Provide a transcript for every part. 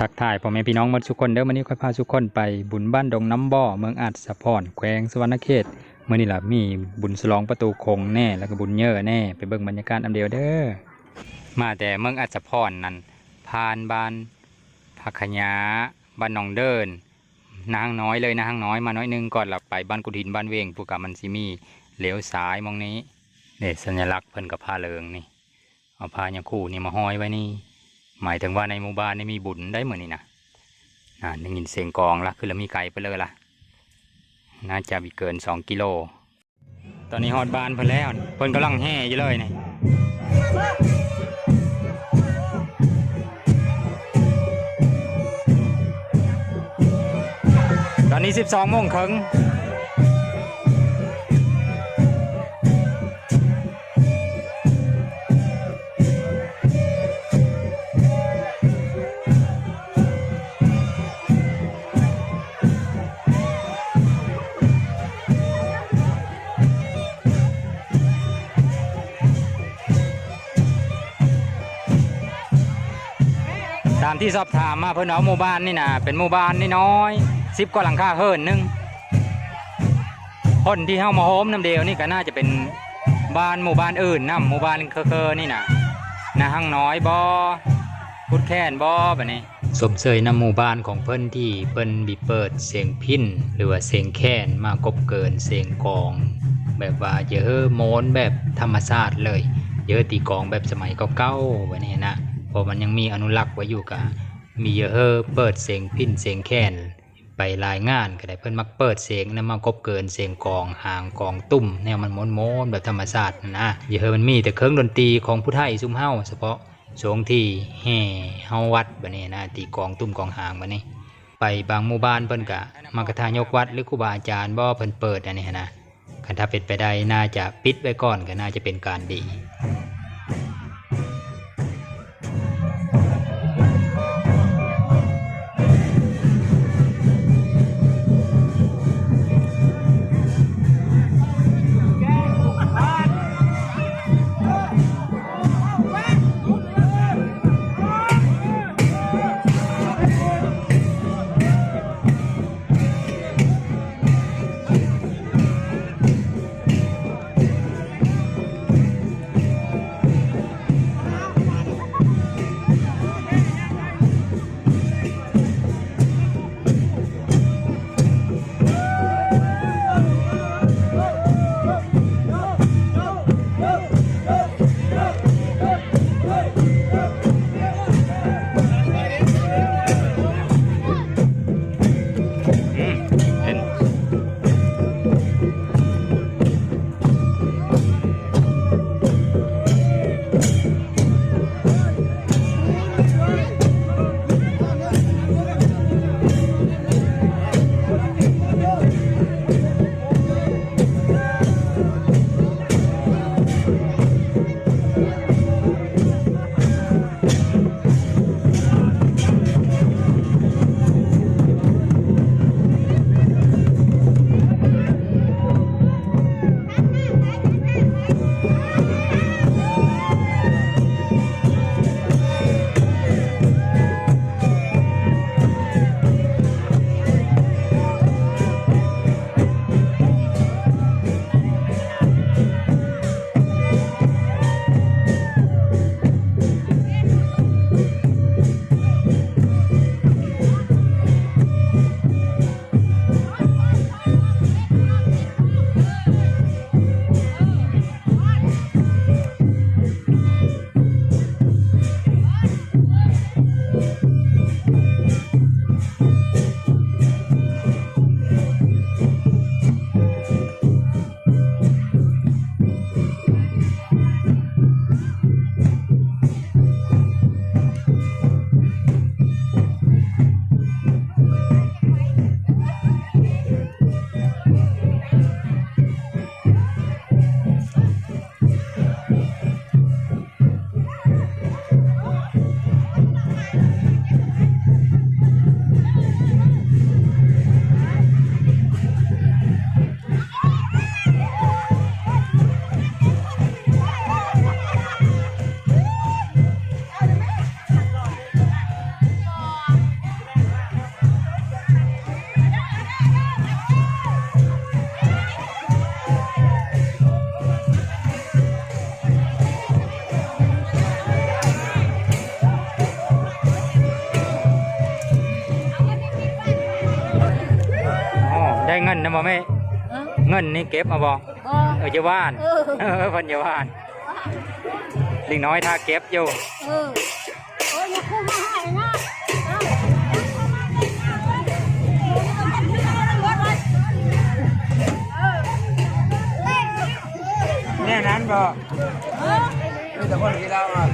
ทักทายพ่อแม่พี่น้องมดทุกคนเด้อมื้อนี้ค่อยพาทุกคนไปบุญบ้านดงน้ำบ่อเมืองอาจสะพรแขวงสวรรณเขตมื้อนี้ล่ะมีบุญฉลองประตูคงแน่แล้วก็บุญเยอะแน่ไปเบิ่งบรรยากาศอันเดียวเด้อมาแต่เมืองอาจสะพรนั่นผ่านบ้านผักขยาบ้านหนองเดิน นางน้อยเลยนางน้อยมาน้อยนึงก่อนหลับไปบ้านกุดินบ้านเวงผู้กะมันสิมีเหลวซ้ายมองนี้นี่สัญลักษณ์เพิ่นกับผ้าเหลืองนี่เอาผ้ายังคู่นี่มาห้อยไว้นี่ หมายถึงว่าในหมู่บ้านนี่มีบุญได้เหมือนนี่นะน่าได้ยินเสียงกองละคือเรามีไก่ไปเลยละน่าจะมีเกินสองกิโล ตอนนี้ฮอดบ้านเพิ่นแล้วเพิ่นกำลังแห่อยู่เลยนี่ตอนนี้สิบสองโมงครึ่ง ที่สอบถามมาเพิ่อนเอาหมู่บ้านนี่นะเป็นหมู่บ้านนี่น้อยสิบกว่าหลังคาเฮิรนหนึงคนที่เข้ามาโฮมน้ำเดียวนี่ก็น่าจะเป็นบ้านหมู่บ้านอื่นนํหมู่บ้านเคอๆนี่นะนะห้างน้อยบอพุดแค้นบอแบบนี้สมเสยนำหมู่บ้านของเพิ่นที่เพิ่นบีเปิดเสียงพินหรือว่าเสียงแค้นมากบเกินเสียงกอง แบบว่าเยอะโมนแบบธรรมชาติเลย เยอะตีกองแบบสมัยเก่าๆไว้นี่นะ ราะมันยังมีอนุรักษ์ไว้อยู่กะมีเยอะเปิดเสียงพินเสียงแค้นไปรายงานก็ได้เพิ่นมักเปิดเสียงนำมากบเกินเสียงกองห่างกองตุ้มแนวมันโมนแบบธรรมชาตินะนะเยอะมันมีแต่เครื่องดนตรีของผู้ไทยซุ่มเฮาเฉพาะช่วงที่แห่เฮาวัดบัดนี้นะตีกองตุ้มกองห่างบัดนี้ ไปบางหมู่บ้านเพิ่นกะมากระทายกวัดหรือครูบาอาจารย์บ่เพิ่นเปิดอันนี้นนะคันถ้าเป็นไปได้น่าจะปิดไว้ก่อนก็น่าจะเป็นการดี บ่แม่เออเงินนี่เก็บมาบ่บ่เออจะว่านเออเออเพันจะว่านลิงน้อยท่าเก็บอยู่เออโอ้ยอย่าคู่มาให้นะเออแน่นั้นบ่เออมีแต่คนที่เราอะ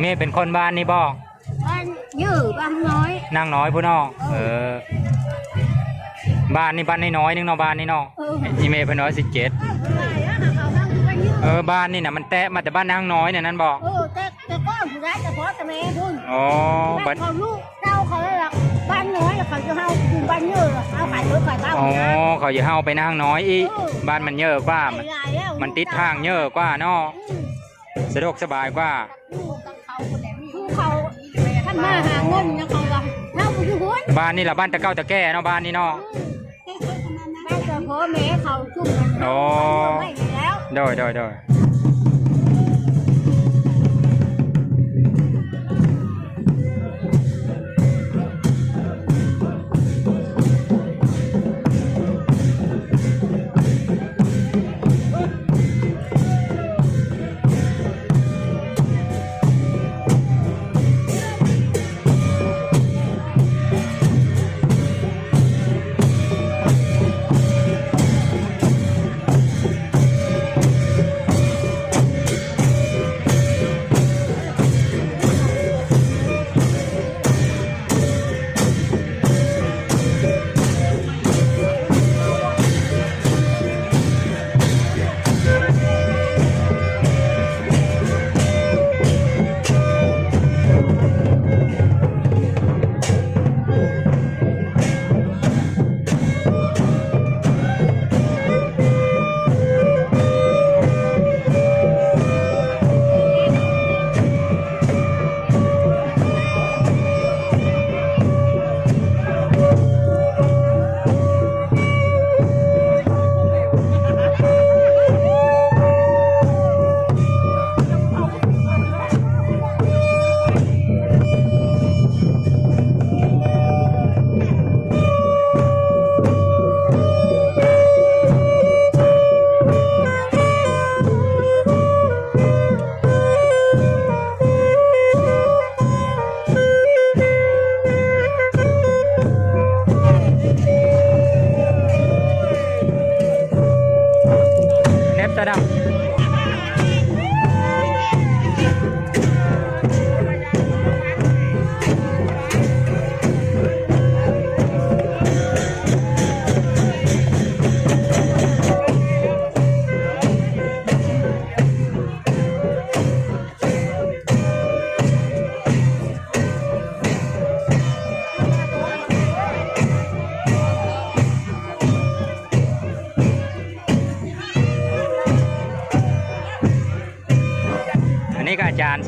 เมเป็นคนบ้านนี่บ่บ้านยื้อบ้านน้อยนางน้อยผู้น้องเออ บ้านนี่บ้านน้อยๆนึงเนาะบ้านนี่เนาะเอออีเมเป็นน้อยสิบเจ็ดเออบ้านนี่น่ะมันแตะมาแต่บ้านนางน้อยเนี่ยนั่นบ่เออแต่แต่ก้อนผู้ร้ายแต่พอแต่แม่พุ่นอ๋อบ้าบ้านนเขาลูกเจ้าเขาเลยล่ะบ้านน้อยแล้วเขาจะเอาอยู่บ้านยื้อเอาขายรถขายบ้านอ๋อนะเขาจะเฮาไปนางน้อยอีกบ้านมันเยอะกว่ามันหลายแล้วมันติดทางเยอะกว่าเนาะสะดวกสบายกว่าผู้เขา ท่านมาหาเงินนะเขาว่าเราไปอยู่หุ้นบ้านนี่ละบ้านตะเก้าตะแก่เนาะบ้านนี่เนาะบ้านแต่พ่อแม่เขาชุ่มกันโอ้ไม่มีแล้วโดยโดยโดย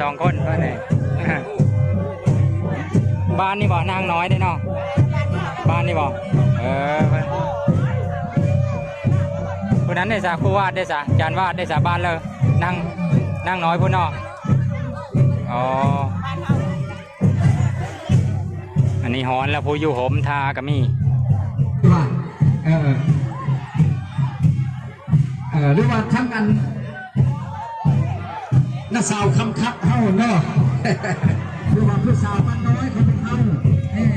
สองคนก็เลยบ้านนี่บ่นางน้อยได้เนาะบ้านนี่บ่เออคนนั้นได้สาครูวาดได้สาอาจารย์วาดได้สาบ้านเลยนั่งนั่งน้อยพุ่นเนาะอ๋ออันนี้หอนแล้วผู้อยู่หมทาก็มีเออเออหรือว่าทำกัน น้าสาวคำคับเฮาเนาะหรือว่าผู้สาวมันน้อยเขาเป็นเฮานี่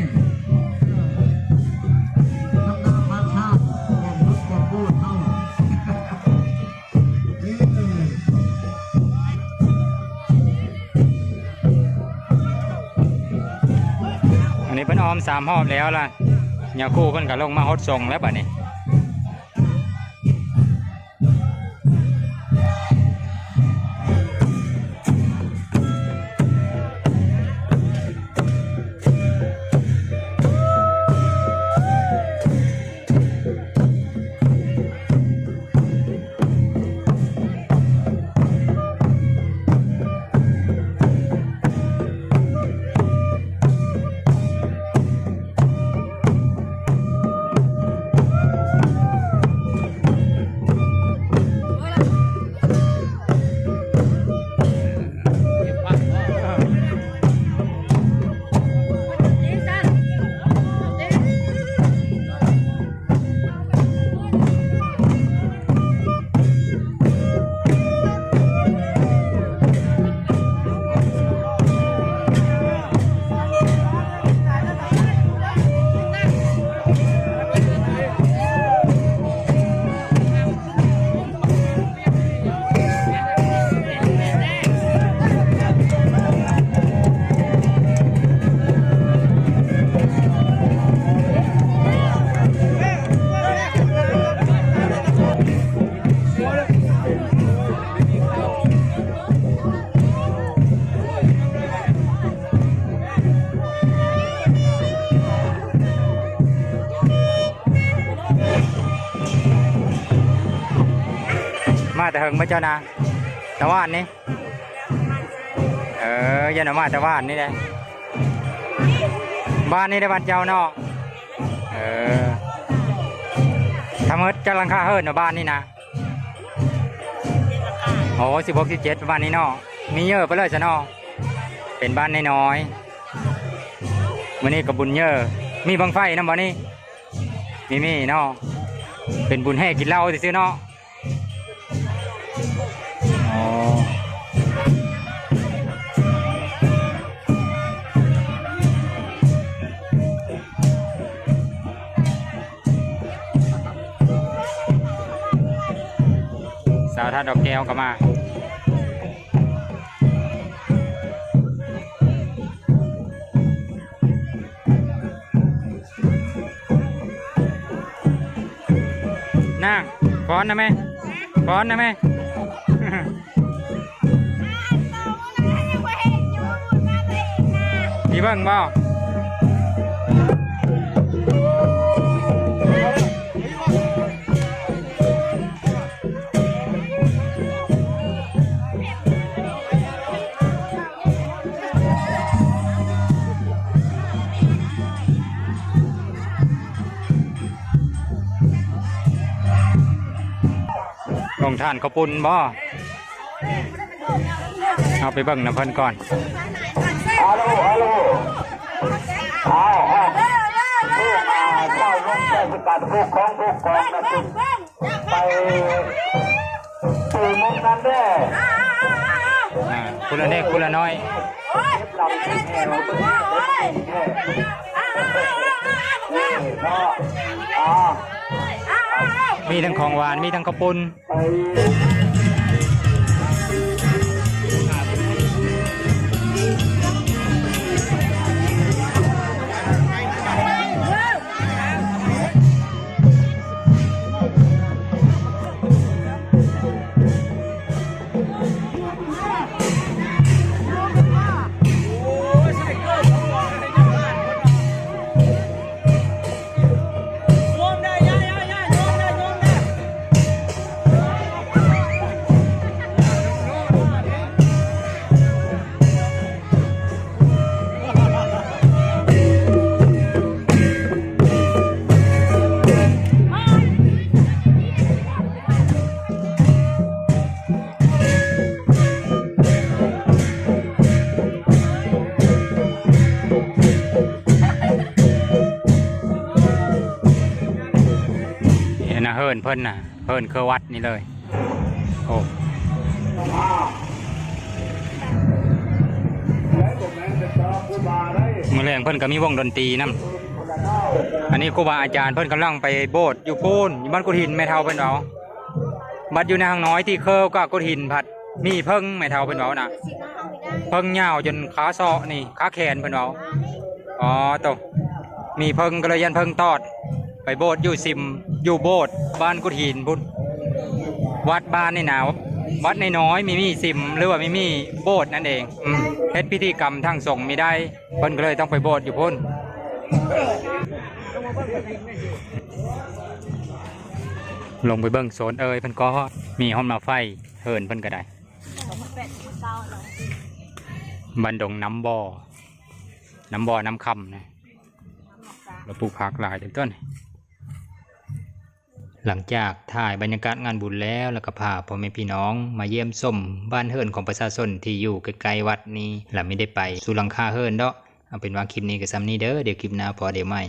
ทำนาพาชาติบอกรถบอกพูดเฮานี่อันนี้เพิ่นออมสามรอบแล้วล่ะยาคู่เพิ่นก็ลงมาฮดทรงแล้วบัดนี้ แต่เฮิงมาเจ้านะตะวันนี่เออยันมาแต่ว่านนี่แหละบ้านนี่ได้บ้านเจ้าเนาะเออทำเฮิดจะลังคาเฮิร์นบ้านนี่นะโอ้สิบหกสิบเจ็ดประมาณนี้เนาะมีเยอะไปเลยซะเนาะเป็นบ้านน้อยๆวันนี้กับบุญเยอะมีบังไฟนะบ่นี่มีมีเนาะเป็นบุญให้กินเหล้าซื้อเนาะ ท่าดอกแก้วก็มานั่งฟ้อนนะแม่ฟ้อนนะแม่พี่เบิ้งบ่ งท่านเขาวปุ่นบ่เอาไปเบิ่งน้ำเพิ่นก่อนฮัลโหลฮัลโหลอ้าวอ้าวเจ้าลงเทศกาลผู้ของผู้กองนะคุณไปสู่มุมนั้นเด้ออ่าคุณละเด็กคุณละน้อย มีทั้งของหวานมีทั้งข้าวปุ้น นเฮิรนเพิ่นน่ะเฮิรนเครือวัดนี่เลย โอ้มือแรงเพิ่นก็มีวงดนตรีนํอันนี้ครูบาอาจารย์เพิ่นกำลังไปโบสถ์อยู่พูนอยู่บ้านกุฎหินแม่เฒ่าเพิ่นเอาบัดอยู่ในห้างน้อยที่เคอก็กุฎหินผัด มีเพิ่งแม่เฒ่าเพิ่นเอาน่ะ เพิ่งเหยาวจนขาเซาะนี่ขาแขนเพิ่นเอาอ๋อโตมีเพิ่งก็เลยยันเพิ่งตอด ไปโบสถ์อยู่ซิม อยู่โบสถ์บ้านกุฎหินพุ่นวัดบ้านในหนาว วัดในน้อยมีมีซิมหรือว่ามีมีโบสถ์นั่นเองอืมเฮ็ดพิธีกรรมทางส่งฆ์มีได้เพิ่นก็เลยต้องไปโบสถ์อยู่พุ่นลงไปเบิ่งโซนเอ่ยเพิ่นก็มีห้องมาไฟเฮินเพิ่นก็ได้บันดงน้ำบ่อน้ำบ่อน้ำคำนะเราปลูกผักหลายเต็มต้น หลังจากถ่ายบรรยากาศงานบุญแล้วแล้วก็พาพ่อแม่พี่น้อง มาเยี่ยมส้มบ้านเฮิรนของประชาชนที่อยู่ใกล้ๆวัดนี้และไม่ได้ไปสุลังคาเฮิรนเนาะเอาเป็นว่าคลิปนี้ก็ซ้ำนี้เด้อเดี๋ยวคลิปหน้าพอเดี๋ยวใหม่